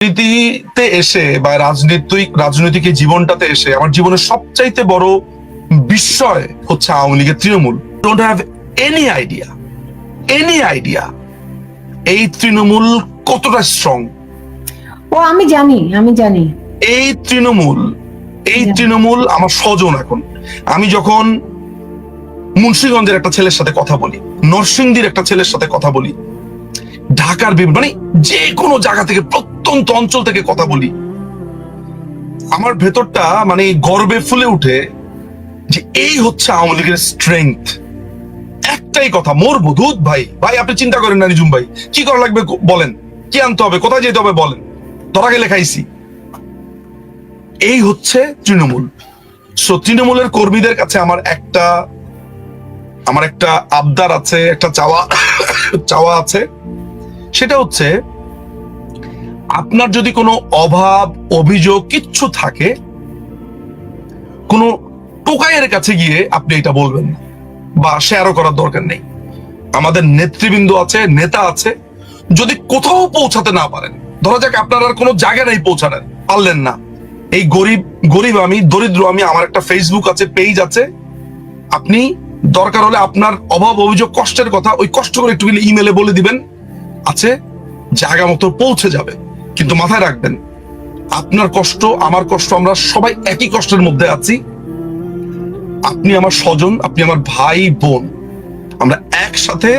রাজনীতিতে এসে বা রাজনৈতিক রাজনৈতিক জীবনটাতে এসে আমার জীবনের সবচাইতে বড় বিস্ময় হচ্ছে আওয়ামী লীগের Trinamool. Don't have any idea any idea এই তৃণমূল কতটা স্ট্রং ও আমি জানি আমি জানি। এই তৃণমূল এই তৃণমূল আমার স্বজন এখন। আমি যখন মুন্সিগঞ্জের একটা ছেলের সাথে কথা বলি নরসিংদীর একটা ছেলের সাথে কথা বলি ঢাকার বিভিন্ন মানে যে কোনো জায়গা থেকে, প্রত্যন্ত অঞ্চল থেকে কথা বলি। আমার ভেতরটা মানে গর্বে ফুলে উঠে যে এই হচ্ছে আওয়ামী লীগের স্ট্রেংথ একটাই কথা মরবো দুধ ভাই। ভাই, আপনি চিন্তা করেন না নিজুম ভাই। কি করা লাগবে বলেন। কি আনতে হবে, কোথায় যেতে হবে বলেন। ধরা গেলে খাইছি এই হচ্ছে তৃণমূল। সো তৃণমূলের কর্মীদের কাছে আমার একটা আমার একটা আবদার আছে, একটা চাওয়া চাওয়া আছে। সেটা হচ্ছে, আপনার যদি কোনো অভাব, অভিযোগ কিচ্ছু থাকে, কোনো টোকাইয়ের কাছে গিয়ে আপনি এটা বলবেন না বা শেয়ারও করার দরকার নেই। আমাদের নেতৃবৃন্দ আছে, নেতা আছে, যদি কোথাও পৌঁছাতে না পারেন, ধরা যাক আপনার আর কোনো জায়গা নেই পৌঁছানোর, পারলেন না। এই গরিব গরিব আমি, দরিদ্র আমি, আমার একটা ফেসবুক আছে পেজ আছে, আপনি দরকার হলে আপনার অভাব, অভিযোগ, কষ্টের কথা, ওই কষ্ট করে একটু ইমেলে বলে দিবেন। আছে, জায়গা মতো পৌঁছে যাবে। কিন্তু মাথায় রাখবেন, আপনার কষ্ট, আমার কষ্ট, আমরা সবাই একই কষ্টের মধ্যে আছি। আপনি আমার স্বজন, আপনি আমার ভাই, বোন, আমরা একসাথে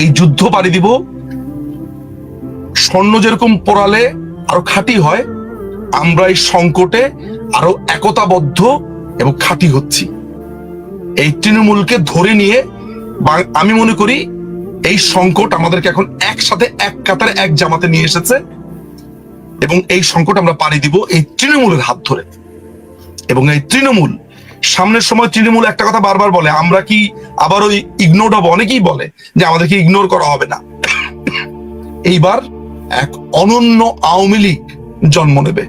এই যুদ্ধ পাড়ি দিব। স্বর্ণ যেরকম পড়ালে আরও খাঁটি হয়, আমরা এই সংকটে আরও একতাবদ্ধ এবং খাঁটি হচ্ছি। এই তৃণমূলকে ধরে নিয়ে আমি মনে করি এই সংকট আমাদেরকে এখন একসাথে, এক কাতারে, এক জামাতে নিয়ে এসেছে। এবং এই সংকট আমরা পাড়ি দিব এই তৃণমূলের হাত ধরে। এবং এই তৃণমূল, সামনের সময় তৃণমূল একটা কথা বারবার বলে, আমরা কি আবার ওই ইগনোর হব? অনেকেই বলে যে আমাদেরকে ইগনোর করা হবে না। এইবার এক অনন্য আওয়ামী লীগ জন্ম নেবে।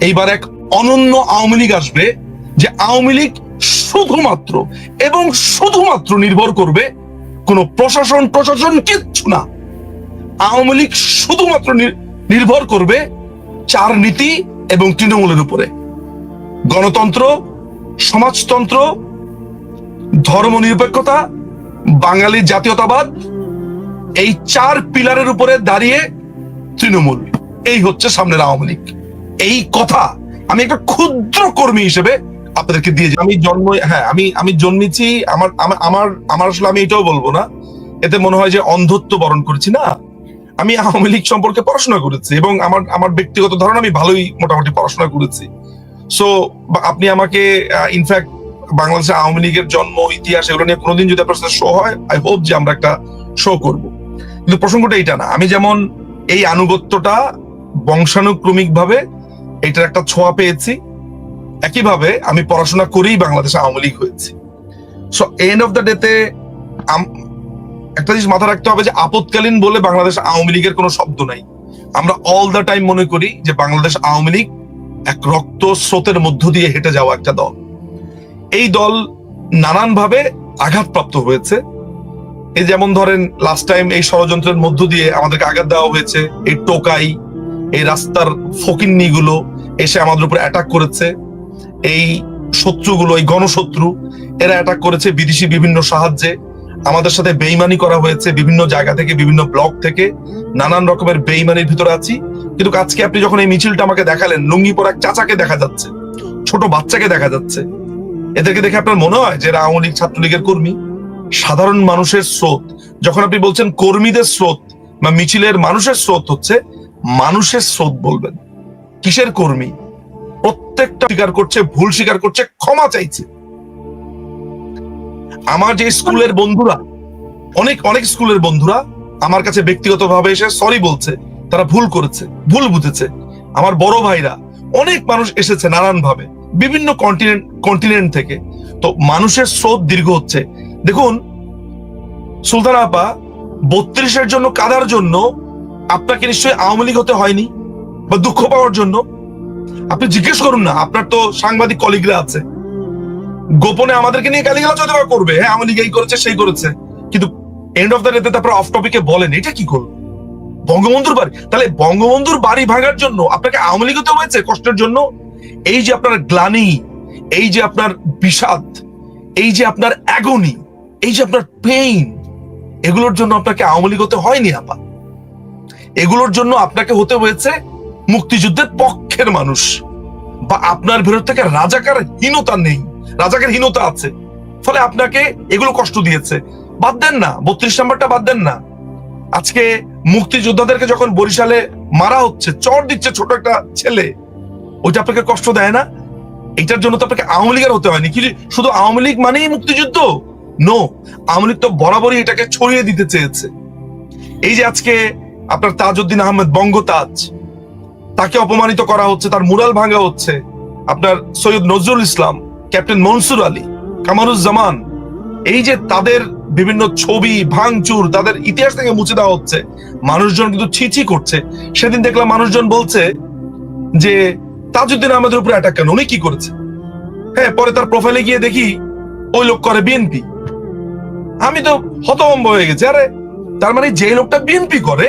এইবার এক অনন্য আওয়ামী লীগ আসবে যে আওয়ামী লীগ শুধুমাত্র এবং শুধুমাত্র নির্ভর করবে কোন প্রশাসন প্রশাসন কিচ্ছু না। আওয়ামী লীগ শুধুমাত্র নির্ভর করবে চার নীতি এবং তৃণমূলের উপরে। গণতন্ত্র, সমাজতন্ত্র ধর্মনিরপেক্ষতা বাঙালি জাতীয়তাবাদ, এই চার পিলারের উপরে দাঁড়িয়ে তৃণমূল। এই হচ্ছে সামনের আওয়ামী লীগ। এই কথা আমি একটা ক্ষুদ্র কর্মী হিসেবে আপনাদেরকে দিয়ে আমি জন্ম হ্যাঁ আমি আমি জন্মেছি, আমার, আমার- আমার আসলে আমি এটাও বলব না। এতে মনে হয় যে অন্ধত্ব বরণ করেছি, না? আমি আওয়ামী লীগ সম্পর্কে পড়াশোনা করেছি এবং আমার আমার ব্যক্তিগত ধারণা, আমি ভালোই মোটামুটি পড়াশোনা করেছি। সো আপনি আমাকে ইনফ্যাক্ট বাংলাদেশের আওয়ামী লীগের জন্ম, ইতিহাস এগুলো নিয়ে কোনোদিন যদি আপনার সাথে শো হয় আই হোপ যে আমরা একটা শো করব। কিন্তু প্রসঙ্গটা এইটা না, আমি যেমন এই আনুগত্যটা বংশানুক্রমিক ভাবে এটার একটা ছোঁয়া পেয়েছি একইভাবে আমি পড়াশোনা করেই বাংলাদেশে আওয়ামী লীগ হয়েছি। সো এন্ড অফ দ্য ডেতে একটা জিনিস মাথা রাখতে হবে যে, আপৎকালীন বলে বাংলাদেশ আওয়ামী লীগের কোনো শব্দ নাই। আমরা অল দ্য টাইম মনে করি যে, বাংলাদেশ আওয়ামী লীগ এক রক্ত স্রোতের মধ্য দিয়ে হেঁটে যাওয়া একটা দল। এই দল নানানভাবে আঘাতপ্রাপ্ত হয়েছে। এই যেমন ধরেন লাস্ট টাইম এই ষড়যন্ত্রের মধ্য দিয়ে আমাদেরকে আঘাত দেওয়া হয়েছে, এই টোকাই, এই রাস্তার ফকিন্নিগুলো এসে আমাদের উপর অ্যাটাক করেছে। এই শত্রুগুলো, এই গণশত্রু, এরা অ্যাটাক করেছে বিদেশি বিভিন্ন সাহায্যে। আমাদের সাথে বেইমানি করা হয়েছে বিভিন্ন জায়গা থেকে, বিভিন্ন ব্লক থেকে। নানান রকমের বেইমানির ভিতরে আছি। কিন্তু আজকে আপনি যখন এই মিছিলটা আমাকে দেখালেন, লুঙ্গি পরা চাচাকে দেখা যাচ্ছে, ছোট বাচ্চাকে দেখা যাচ্ছে। এদেরকে দেখে আপনার মনে হয় যে আওয়ামী লীগ ছাত্রলীগের কর্মী? সাধারণ মানুষের স্রোত, যখন আপনি বলছেন কর্মীদের স্রোত বা মিছিলের মানুষের স্রোত হচ্ছে, মানুষের স্রোত বলবেন। কিসের কর্মী? প্রত্যেকটা স্বীকার করছে, ভুল স্বীকার করছে, ক্ষমা চাইছে। আমার যে স্কুলের বন্ধুরা, অনেক অনেক স্কুলের বন্ধুরা আমার কাছে ব্যক্তিগতভাবে এসে সরি বলছে, তারা ভুল করেছে, ভুল বুঝেছে। আমার বড় ভাইরা, অনেক মানুষ এসেছে নানান ভাবে বিভিন্ন কন্টিনেন্ট কন্টিনেন্ট থেকে। তো মানুষের স্রোত দীর্ঘ হচ্ছে। দেখুন, সুলতান আপা, বত্রিশের জন্য কাদার জন্য আপনাকে নিশ্চয়ই আওয়ামী লীগ হতে হয়নি, বা দুঃখ পাওয়ার জন্য আপনি জিজ্ঞেস করুন না, আপনার তো সাংবাদিক কলিগরা আছে। গোপনে আমাদেরকে নিয়ে গালিগালাজ হয়তো করবে হ্যাঁ আওয়ামী লীগ এই করেছে, সেই করেছে। কিন্তু এন্ড অফ দ্য ডেতে তারপর অফ টপিকে বলেন, এটা কি করব? বঙ্গবন্ধুর বাড়ি, তাহলে বঙ্গবন্ধুর বাড়ি ভাঙার জন্য আপনাকে আওয়ামী লীগ হয়েছে কষ্টের জন্য? এই যে আপনার গ্লানি, এই যে আপনার বিষাদ, এই যে আপনার অ্যাগনি এই যে আপনার পেইন এগুলোর জন্য আপনাকে আওয়ামী লীগ হতে হয়নি, আপা। এগুলোর জন্য আপনাকে হতে হয়েছে মুক্তিযুদ্ধের পক্ষের মানুষ। বা আপনার ভেতর থেকে রাজাকার হীনতা নেই। রাজাকার হীনতা আছে। ফলে আপনাকে এগুলো কষ্ট দিয়েছে। বাদ দেন না, বত্রিশ নাম্বারটা বাদ দেন না। আজকে মুক্তিযোদ্ধাদেরকে যখন বরিশালে মারা হচ্ছে, চর দিচ্ছে ছোট একটা ছেলে, ওইটা আপনাকে কষ্ট দেয় না? এটার জন্য তো আপনাকে আওয়ামী লীগের হতে হয়নি। কি শুধু আওয়ামী লীগ মানেই মুক্তিযুদ্ধ? নো আওয়ামী লীগ তো বরাবরই এটাকে ছড়িয়ে দিতে চেয়েছে। এই যে আজকে আপনার তাজউদ্দিন আহমেদ বঙ্গতাজ তাকে অপমানিত করা হচ্ছে, তার মুরাল ভাঙা হচ্ছে। আপনার সৈয়দ নজরুল ইসলাম, ক্যাপ্টেন মনসুর আলী, কামারুজ্জামান, এই যে তাদের বিভিন্ন ছবি, ভাঙচুর, তাদের ইতিহাস থেকে মুছে দেওয়া হচ্ছে, মানুষজন কিন্তু ছিছি করছে। সেদিন দেখলাম মানুষজন বলছে যে, তাজউদ্দিন আমাদের উপরে অ্যাটাক কেন? উনি কি করেছে? হ্যাঁ পরে তার প্রোফাইলে গিয়ে দেখি, ওই লোক করে বিএনপি আমি তো হতভম্ব হয়ে গেছি। আরে, তার মানে যে লোকটা বিএনপি করে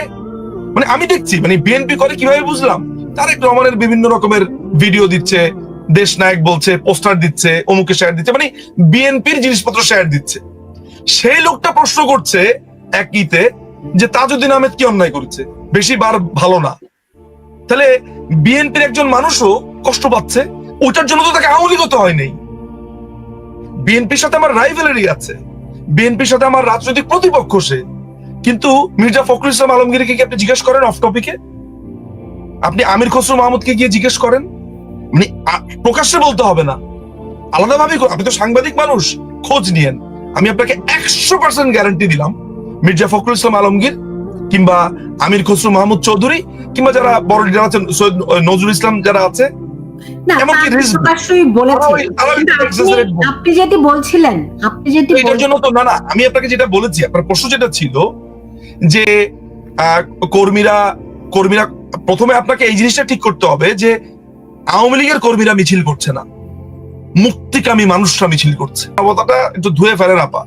মানে আমি দেখছি মানে বিএনপি করে কীভাবে বুঝলাম? তারেক রহমানের বিভিন্ন রকমের ভিডিও দিচ্ছে, দেশ নায়ক বলছে পোস্টার দিচ্ছে অমুকে শেয়ার দিচ্ছে মানে বিএনপির জিনিসপত্র শেয়ার দিচ্ছে। সেই লোকটা প্রশ্ন করছে একইতে যে তাজউদ্দিন আহমেদ কি অন্যায় করেছে? বেশি বার ভালো না। তাহলে বিএনপির একজন মানুষও কষ্ট পাচ্ছে ওটার জন্য তো তাকে আওয়ামী হতে হয় নাই। বিএনপির সাথে আমার রাইভেলারি আছে। বিএনপির সাথে আমার রাজনৈতিক প্রতিপক্ষ সে। কিন্তু মির্জা ফখরুল ইসলাম আলমগীরকে কি আপনি জিজ্ঞেস করেন অফ টপিকে আপনি আমির খসরু মাহমুদকে গিয়ে জিজ্ঞেস করেন? মানে প্রকাশ্যে বলতে হবে না। আলাদাভাবে আপনি তো সাংবাদিক মানুষ খোঁজ নিয়েন। আমি আপনাকে একশো পার্সেন্ট গ্যারান্টি দিলাম মির্জা ফখরুল ইসলাম আলমগীর কিংবা আমির খসরু মাহমুদ চৌধুরী কিংবা যারা বড় যারা আছেন সৈয়দ নজরুল ইসলাম যারা আছে। না আপনি- যেটি বলছিলেন আপনি যেটি জন্য তো না না আমি আপনাকে যেটা বলেছি আপনার প্রশ্ন যেটা ছিল যে আহ, কর্মীরা কর্মীরা প্রথমে আপনাকে এই জিনিসটা ঠিক করতে হবে যে আওয়ামী লীগের কর্মীরা মিছিল করছে না। মুক্তিকামী মানুষরা মিছিল করছে। মানবতাটা একটু ধুয়ে ফেলেন আপা।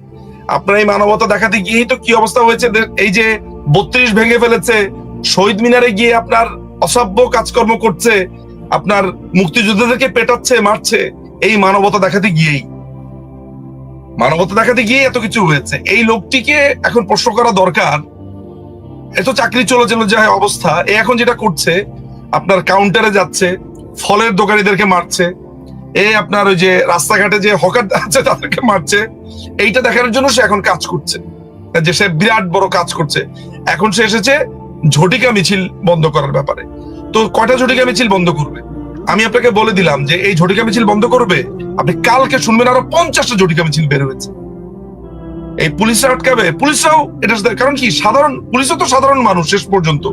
আপনার এই মানবতা দেখাতে গিয়েই তো কি অবস্থা হয়েছে? এই যে বত্রিশ ভেঙে ফেলেছে, শহীদ মিনারে গিয়ে আপনার অসভ্য কাজকর্ম করছে, আপনার মুক্তিযোদ্ধাদেরকে পেটাচ্ছে, মারছে, এই মানবতা দেখাতে গিয়েই। মানবতা দেখাতে গিয়ে এত কিছু হয়েছে। এই লোকটিকে এখন প্রশ্ন করা দরকার এত চাকরি চলে চলে যায় অবস্থা। এ এখন যেটা করছে, আপনার কাউন্টারে যাচ্ছে, ফলের দোকানিদেরকে মারছে, এ আপনার ওই যে রাস্তাঘাটে যে হকার আছে তাদেরকে মারছে, এইটা দেখানোর জন্য সে এখন কাজ করছে। যে সে বিরাট বড় কাজ করছে। এখন সে এসেছে ঝটিকা মিছিল বন্ধ করার ব্যাপারে। তো কয়টা ঝটিকা মিছিল বন্ধ করবে? আমি আপনাকে বলে দিলাম যে এই ঝটিকা মিছিল বন্ধ করবে, আপনি কালকে শুনবেন আরও পঞ্চাশটা ঝটিকা মিছিল বের হয়েছে। এই পুলিশরা আটকাবে? পুলিশরাও এটা কারণ কি? সাধারণ পুলিশও তো সাধারণ মানুষ শেষ পর্যন্ত।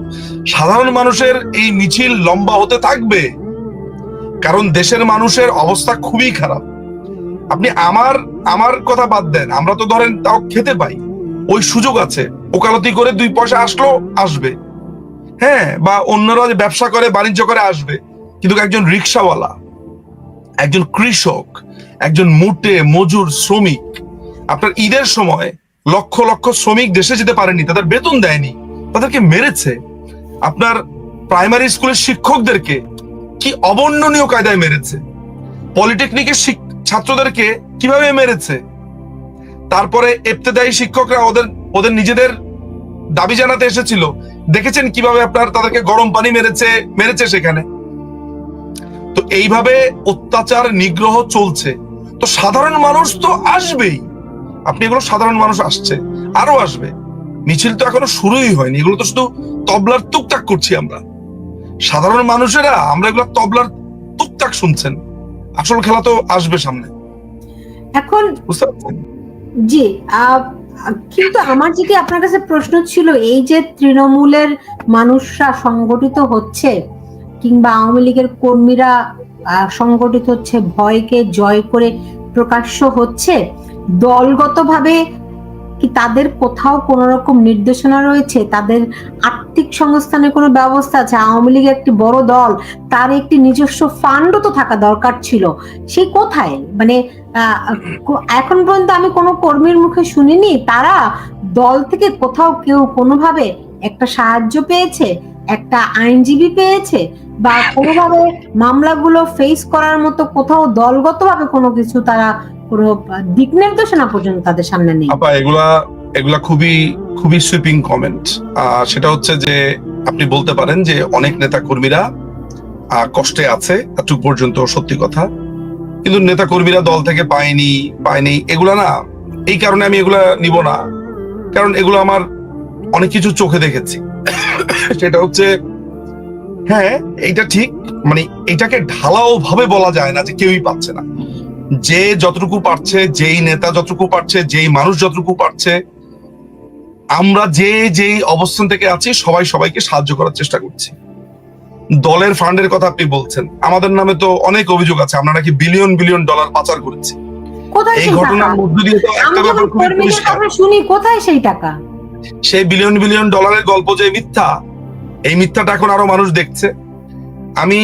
সাধারণ মানুষের এই মিছিল লম্বা হতে থাকবে। কারণ দেশের মানুষের অবস্থা খুবই খারাপ। আপনি আমার আমার কথা বাদ দেন। আমরা তো ধরেন তাও খেতে পাই। ওই সুযোগ আছে। ওকালতি করে দুই পয়সা আসলো, আসবে। হ্যাঁ বা অন্যরা ব্যবসা করে, বাণিজ্য করে, আসবে। কিন্তু একজন রিক্সাওয়ালা, একজন কৃষক, একজন মুটে, মজুর শ্রমিক আপনার ঈদের সময় লক্ষ লক্ষ শ্রমিক দেশে যেতে পারেনি, তাদের বেতন দেয়নি, তাদেরকে মেরেছে। আপনার প্রাইমারি স্কুলের শিক্ষকদেরকে কি অবর্ণনীয় কায়দায় মেরেছে? পলিটেকনিকের ছাত্রদেরকে কীভাবে মেরেছে? তারপরে এফতেদায়ী শিক্ষকরা ওদের ওদের নিজেদের দাবি জানাতে এসেছিল, দেখেছেন কীভাবে আপনার তাদেরকে গরম পানি মেরেছে মেরেছে সেখানে। তো এইভাবে অত্যাচার, নিগ্রহ চলছে। তো সাধারণ মানুষ তো আসবেই। আপনি এগুলো সাধারণ মানুষ আসছে আরও আসবে। মিছিল তো এখনও শুরুই হয়নি এগুলো তো শুধু তবলার টুকটাক করছি আমরা। সাধারণ মানুষেরা আমরা এগুলো তবলার টুকটাক শুনছেন। আসল খেলা তো আসবে সামনে। এখন বুঝতে পারছেন? জি আহ, কিন্তু আমার যেটি আপনার কাছে প্রশ্ন ছিল এই যে তৃণমূলের মানুষরা সংগঠিত হচ্ছে কিংবা আওয়ামী লীগের কর্মীরা সংগঠিত হচ্ছে ভয়কে জয় করে প্রকাশ্য হচ্ছে, দলগতভাবে কি তাদের কোথাও কোন রকম নির্দেশনা রয়েছে? তাদের আর্থিক সংস্থানের কোনো ব্যবস্থা আছে? আওয়ামী লীগ একটি বড় দল, তার একটি নিজস্ব ফান্ডও তো থাকা দরকার ছিল। সে কোথায়? মানে এখন পর্যন্ত আমি কোনো কর্মীর মুখে শুনিনি। তারা দল থেকে কোথাও কেউ কোনোভাবে একটা সাহায্য পেয়েছে? একটা আইনজীবী পেয়েছে? বা কোনোভাবে মামলাগুলো ফেস করার মতো কোথাও দলগতভাবে কোনো কিছু তারা কোনো দিক নির্দেশনা পর্যন্ত তাদের সামনে নেই। আপা, এগুলা এগুলা খুবই খুবই সুইপিং কমেন্ট সেটা হচ্ছে যে আপনি বলতে পারেন যে অনেক নেতা কর্মীরা কষ্টে আছে, এতটুকু পর্যন্ত সত্যি কথা। কিন্তু নেতা কর্মীরা দল থেকে পায়নি পায়নি, এগুলা না, এই কারণে আমি এগুলা নিব না। কারণ এগুলো আমার অনেক কিছু চোখে দেখেছি। সেটা হচ্ছে হ্যাঁ এইটা ঠিক। মানে এটাকে ঢালাও ভাবে বলা যায় না যে কেউই পাচ্ছে না। যে যতটুকু পারছে যেই নেতা যতটুকু পারছে যেই মানুষ যতটুকু পারছে আমরা যে যেই অবস্থান থেকে আছি সবাই সবাইকে সাহায্য করার চেষ্টা করছি। দলের ফান্ডের কথা আপনি বলছেন। আমাদের নামে তো অনেক অভিযোগ আছে। আমরা নাকি বিলিয়ন বিলিয়ন ডলার পাচার করেছি। এই ঘটনার মধ্য দিয়ে তো একটা ব্যাপার খুবই পরিষ্কার। শুনি কোথায় সেই টাকা? সেই বিলিয়ন বিলিয়ন ডলারের গল্প যে মিথ্যা এই মিথ্যাটা এখন আরও মানুষ দেখছে। আমি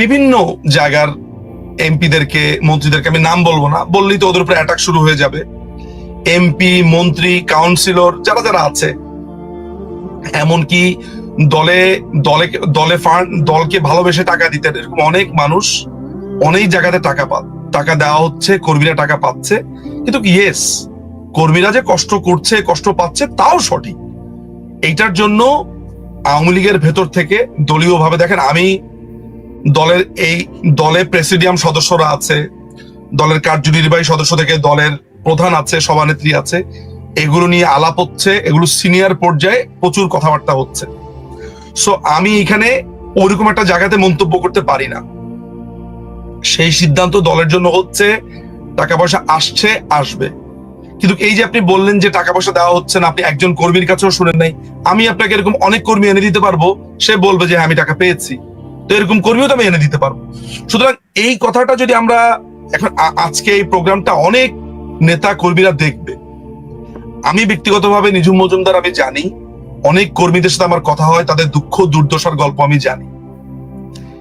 বিভিন্ন জায়গার এমপিদেরকে, মন্ত্রীদেরকে আমি নাম বলব না, বললেই তো ওদের উপরে অ্যাটাক শুরু হয়ে যাবে। এমপি, মন্ত্রী কাউন্সিলর যারা যারা আছে, এমনকি দলে দলে দলে ফান্ড দলকে ভালোবেসে টাকা দিতেন, এরকম অনেক মানুষ অনেক জায়গাতে টাকা পা, টাকা দেওয়া হচ্ছে, কর্মীরা টাকা পাচ্ছে। কিন্তু ইয়েস কর্মীরা যে কষ্ট করছে, কষ্ট পাচ্ছে, তাও সঠিক। এইটার জন্য আওয়ামী লীগের ভেতর থেকে দলীয় ভাবে দেখেন, আমি দলের এই দলে প্রেসিডিয়াম সদস্যরা আছে, দলের কার্যনির্বাহী সদস্য থেকে দলের প্রধান আছে, সভানেত্রী আছে, এগুলো নিয়ে আলাপ হচ্ছে, এগুলো সিনিয়র পর্যায়ে প্রচুর কথাবার্তা হচ্ছে। সো আমি এখানে ওইরকম একটা জায়গাতে মন্তব্য করতে পারি না। সেই সিদ্ধান্ত দলের জন্য হচ্ছে, টাকা পয়সা আসছে, আসবে। কিন্তু এই যে আপনি বললেন যে টাকা পয়সা দেওয়া হচ্ছে না আপনি একজন কর্মীর কাছেও শুনেন নাই আমি আপনাকে এরকম অনেক কর্মী এনে দিতে পারব সে বলবে যে হ্যাঁ, আমি টাকা পেয়েছি। তো এরকম কর্মীও তো আমি এনে দিতে পারব। সুতরাং এই কথাটা যদি আমরা এখন আজকে এই প্রোগ্রামটা অনেক নেতা কর্মীরা দেখবে। আমি ব্যক্তিগতভাবে নিজুম মজুমদার আমি জানি অনেক কর্মীদের সাথে আমার কথা হয় তাদের দুঃখ দুর্দশার গল্প আমি জানি।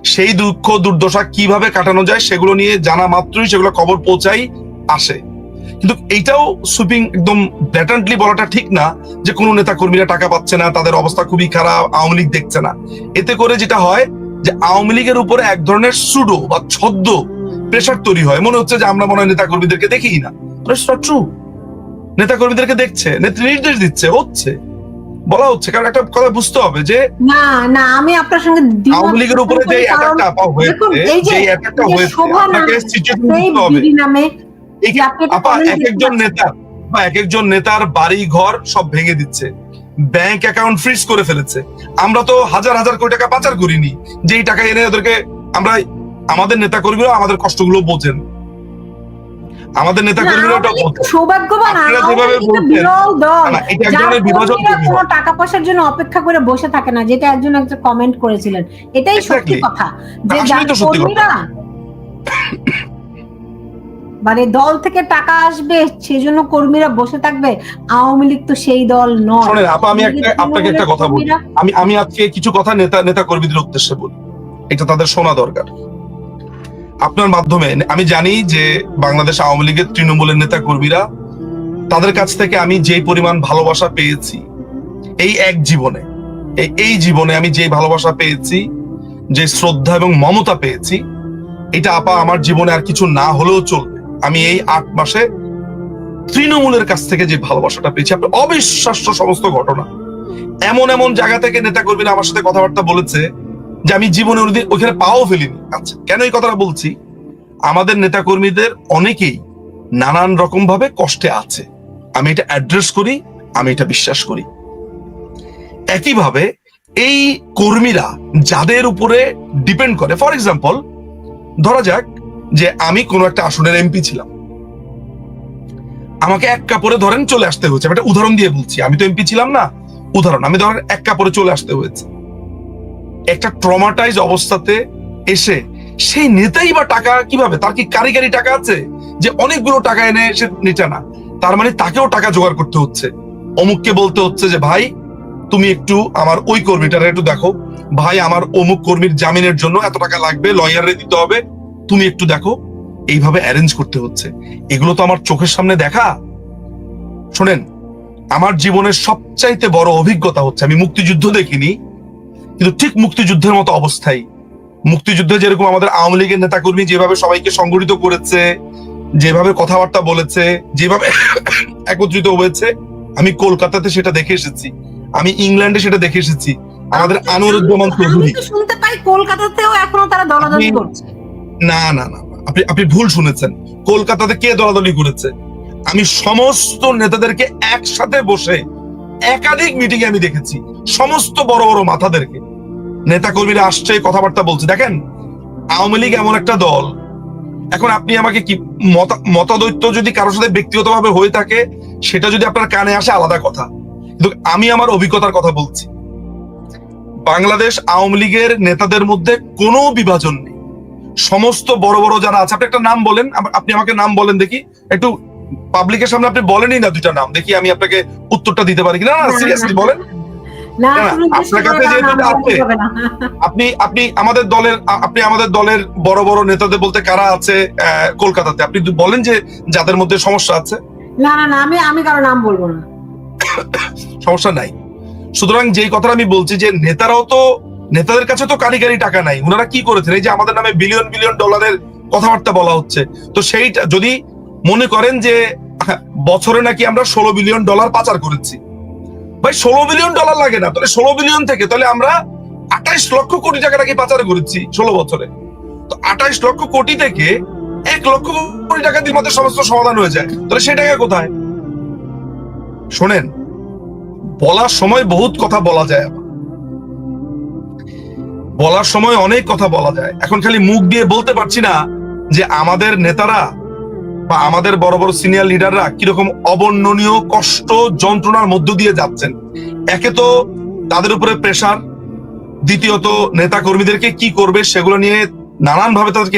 সেই দুঃখ দুর্দশা কীভাবে কাটানো যায় সেগুলো নিয়ে জানা মাত্রই সেগুলো খবর পৌঁছাই আসে। কিন্তু এইটাও সুইপিং একদম ব্ল্যাটান্টলি বলাটা ঠিক না যে কোনো নেতা কর্মীরা টাকা পাচ্ছে না তাদের অবস্থা খুবই খারাপ আওয়ামী লীগ দেখছে না। এতে করে যেটা হয় যে আওয়ামী লীগের উপরে এক ধরনের সুডো বা ছদ্ম প্রেশার তৈরি হয়। মনে হচ্ছে যে আমরা মনে হয় নেতা কর্মীদেরকে দেখিই না। ট্রু নেতা কর্মীদেরকে দেখছে নেত্রী নির্দেশ দিচ্ছে হচ্ছে। বলা হচ্ছে কারণ একটা কথা বুঝতে হবে যে না না আমি আপনার সঙ্গে আওয়ামী লীগের উপরে যে অ্যাটাকটা হয়েছে যে অ্যাটাকটা হয়েছে আপনাকে সিচুয়েশন বুঝতে হবে। আপা এক একজন নেতা বা এক একজন নেতার বাড়ি ঘর সব ভেঙে দিচ্ছে। ব্যাংক অ্যাকাউন্ট ফ্রিজ করে ফেলেছে। আমরা তো হাজার হাজার কোটি টাকা পাচার করিনি। যেই টাকা এনে ওদেরকে আমরা আমাদের নেতা কর্মীরা আমাদের কষ্টগুলো বোঝেন। আমাদের নেতা কর্মীরা ওটা সৌভাগ্যবান কোনো টাকা পয়সার জন্য অপেক্ষা করে বসে থাকে না যেটা একজন একটা কমেন্ট করেছিলেন। এটাই সত্যি কথা। যে। কর্মীরা মানে দল থেকে টাকা আসবে সেজন্য কর্মীরা বসে থাকবে। আওয়ামী লীগ তো সেই দল নয়। শোনেন আপা আমি একটা আপনাকে একটা কথা বলি। আমি আমি আজকে কিছু কথা নেতা নেতা কর্মীদের উদ্দেশ্যে বলি। এটা তাদের শোনা দরকার। আপনার মাধ্যমে আমি জানি যে বাংলাদেশ আওয়ামী লীগের তৃণমূলের নেতা কর্মীরা তাদের কাছ থেকে আমি যে পরিমাণ ভালোবাসা পেয়েছি এই এক জীবনে এই এই জীবনে আমি যে ভালোবাসা পেয়েছি যে শ্রদ্ধা এবং মমতা পেয়েছি এটা আপা আমার জীবনে আর কিছু না হলেও চলবে। আমি এই আট মাসে তৃণমূলের কাছ থেকে যে ভালোবাসাটা পেয়েছি, আপনার অবিশ্বাস্য সমস্ত ঘটনা। এমন এমন জায়গা থেকে নেতা কর্মীরা আমার সাথে কথাবার্তা বলেছে যে আমি জীবনে ওদের ওখানে পাও ফেলিনি। আচ্ছা কেন এই কথাটা বলছি? আমাদের নেতা কর্মীদের অনেকেই নানান রকম ভাবে কষ্টে আছে। আমি এটা অ্যাড্রেস করি, আমি এটা বিশ্বাস করি। একইভাবে এই কর্মীরা যাদের উপরে ডিপেন্ড করে ফর এক্সাম্পল ধরা যাক যে আমি কোনো একটা আসনের এমপি ছিলাম। আমাকে এক কাপড়ে ধরেন চলে আসতে হয়েছে। আমি একটা উদাহরণ দিয়ে বলছি, আমি তো এমপি ছিলাম না। উদাহরণ, আমি ধরেন এক কাপড়ে চলে আসতে হয়েছে। একটা ট্রমাটাইজ অবস্থাতে এসে সেই নেতাই বা টাকা কীভাবে? তার কি কারিগরি টাকা আছে? যে অনেকগুলো টাকা এনে সে নিচে না। তার মানে তাকেও টাকা জোগাড় করতে হচ্ছে। অমুককে বলতে হচ্ছে যে, ভাই, তুমি একটু আমার ওই কর্মীটারে একটু দেখো। ভাই, আমার অমুক কর্মীর জামিনের জন্য এত টাকা লাগবে লয়ারে দিতে হবে। তুমি একটু দেখো এইভাবে অ্যারেঞ্জ করতে হচ্ছে। এগুলো তো আমার চোখের সামনে দেখা। শোনেন আমার জীবনের সবচাইতে বড় অভিজ্ঞতা হচ্ছে আমি মুক্তিযুদ্ধ দেখিনি কিন্তু ঠিক মুক্তিযুদ্ধের মতো অবস্থায় মুক্তিযুদ্ধে যেরকম আমাদের আওয়ামী লীগের নেতাকর্মী যেভাবে সবাইকে সংগঠিত করেছে যেভাবে কথাবার্তা বলেছে যেভাবে একত্রিত হয়েছে আমি কলকাতাতে সেটা দেখে এসেছি আমি ইংল্যান্ডে সেটা দেখে এসেছি। আমাদের আনোয়ারুজ্জামান আমি চৌধুরী। শুনতে পাই কলকাতাতেও এখনও তারা দলাদলি করছে। না না না আপনি আপনি ভুল শুনেছেন। কলকাতাতে কে দলাদলি করেছে? আমি সমস্ত নেতাদেরকে একসাথে বসে একাধিক মিটিং আমি দেখেছি। সমস্ত বড় বড় মাথাদেরকে। নেতাকর্মীরা আসছে, কথাবার্তা বলছে। দেখেন, আওয়ামী লীগ এমন একটা দল। এখন আপনি আমাকে কি মতা- মতাদৈত্য যদি কারোর সাথে ব্যক্তিগতভাবে হয়ে থাকে, সেটা যদি আপনার কানে আসে, আলাদা কথা। কিন্তু আমি আমার অভিজ্ঞতার কথা বলছি। বাংলাদেশ আওয়ামী লীগের নেতাদের মধ্যে কোনো বিভাজন নেই। সমস্ত বড় বড় যারা আছে আপনি একটা নাম বলেন আপনি আমাকে নাম বলেন দেখি। একটু পাবলিকের সামনে আপনি বলেনই না দুইটা নাম দেখি আমি আপনাকে উত্তরটা দিতে পারি কিনা। না সিরিয়াসলি বলেন। আপনার কাছে আছে। আপনি আপনি আমাদের দলের আপনি আমাদের দলের বড় বড় নেতাদের বলতে কারা আছে কলকাতাতে? আপনি বলেন যে যাদের মধ্যে সমস্যা আছে। না না না আমি আমি কারও নাম বলব না। সমস্যা নাই। সুতরাং যেই কথাটা আমি বলছি যে নেতারাও তো নেতাদের কাছে তো কারি কারি টাকা নাই। ওনারা কি করেছেন? এই যে আমাদের নামে বিলিয়ন বিলিয়ন ডলারের কথাবার্তা বলা হচ্ছে। তো সেইটা যদি মনে করেন যে, বছরে নাকি আমরা ষোলো বিলিয়ন ডলার পাচার করেছি। ভাই, ষোলো বিলিয়ন ডলার লাগে না। তাহলে ষোলো বিলিয়ন থেকে তাহলে আমরা আঠাইশ লক্ষ কোটি টাকা নাকি পাচার করেছি ষোলো বছরে। তো আঠাইশ লক্ষ কোটি থেকে এক লক্ষ কোটি টাকা দিয়ে আমাদের সমস্ত সমাধান হয়ে যায়। তাহলে সেই টাকা কোথায়? শোনেন, বলার সময় বহুত কথা বলা যায়। বলার সময় অনেক কথা বলা যায়। এখন খালি মুখ দিয়ে বলতে পারছি না যে আমাদের নেতারা বা আমাদের বড় বড় সিনিয়র লিডাররা কীরকম অবর্ণনীয় কষ্ট যন্ত্রণার মধ্য দিয়ে যাচ্ছেন। একে তো তাদের উপরে প্রেশার দ্বিতীয়ত নেতা কর্মীদেরকে কি করবে সেগুলো নিয়ে নানান ভাবে তাদেরকে